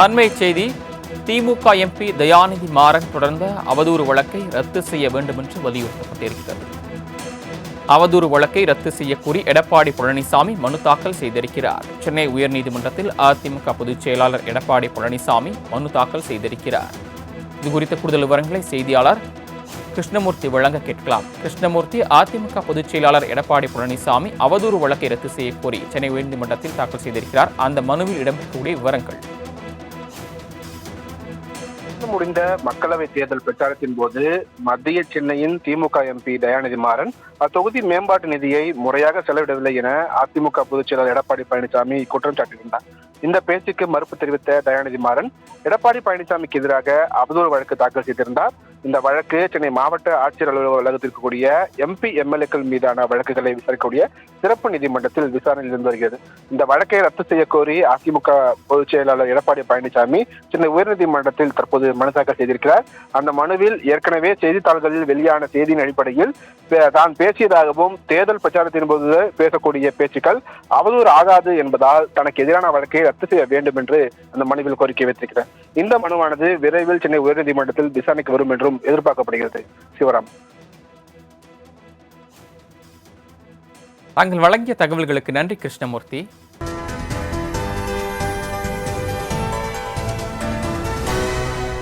அண்மை செய்தி திமுக எம்பி தயாநிதி மாறன் தொடர்ந்த அவதூறு வழக்கை ரத்து செய்ய வேண்டும் என்று வலியுறுத்தப்பட்டிருக்கிறது. அவதூறு வழக்கை ரத்து செய்யக்கோரி எடப்பாடி பழனிசாமி மனு தாக்கல் செய்திருக்கிறார். சென்னை உயர்நீதிமன்றத்தில் அதிமுக பொதுச் செயலாளர் எடப்பாடி பழனிசாமி மனு தாக்கல் செய்திருக்கிறார். இது குறித்த கூடுதல் விவரங்களை செய்தியாளர் கிருஷ்ணமூர்த்தி வழங்க கேட்கலாம். கிருஷ்ணமூர்த்தி அதிமுக பொதுச் செயலாளர் எடப்பாடி பழனிசாமி அவதூறு வழக்கை ரத்து செய்யக்கோரி சென்னை உயர்நீதிமன்றத்தில் தாக்கல் செய்திருக்கிறார். அந்த மனுவில் இடம்பெறக்கூடிய விவரங்கள். நடந்து முடிந்த மக்களவை தேர்தல் பிரச்சாரத்தின் போது மத்திய சென்னையின் திமுக எம்பி தயாநிதி மாறன் அத்தொகுதி மேம்பாட்டு நிதியை முறையாக செலவிடவில்லை என அதிமுக பொதுச்செயலர் எடப்பாடி பழனிசாமி குற்றம் சாட்டியிருந்தார். இந்த பேச்சுக்கு மறுப்பு தெரிவித்த தயாநிதி மாறன் எடப்பாடி பழனிசாமிக்கு எதிராக அவதூறு வழக்கு தாக்கல் செய்திருந்தார். இந்த வழக்கு சென்னை மாவட்ட ஆட்சியர் அலுவலக வளாகத்தில் இருக்கக்கூடிய எம்பி எம்எல்ஏக்கள் மீதான வழக்குகளை விசாரிக்கக்கூடிய சிறப்பு நீதிமன்றத்தில் விசாரணையில் இருந்து வருகிறது. இந்த வழக்கை ரத்து செய்ய கோரி அதிமுக பொதுச் செயலாளர் எடப்பாடி பழனிசாமி சென்னை உயர்நீதிமன்றத்தில் தற்போது மனு தாக்கல் செய்திருக்கிறார். அந்த மனுவில் ஏற்கனவே செய்தித்தாள்களில் வெளியான செய்தியின் அடிப்படையில் பே- தான் பேசியதாகவும் தேர்தல் பிரச்சாரத்தின் போது பேசக்கூடிய பேச்சுக்கள் அவதூறு ஆகாது என்பதால் தனக்கு எதிரான வழக்கை ரத்து செய்ய வேண்டும் என்று அந்த மனுவில் கோரிக்கை வைத்திருக்கிறார். இந்த மனுவானது விரைவில் சென்னை உயர்நீதிமன்றத்தில் விசாரணைக்கு வரும் என்றும் என்றும் எதிர்பார்க்கப்படுகிறது. சிவராம். தாங்கள் வழங்கிய தகவல்களுக்கு நன்றி கிருஷ்ணமூர்த்தி.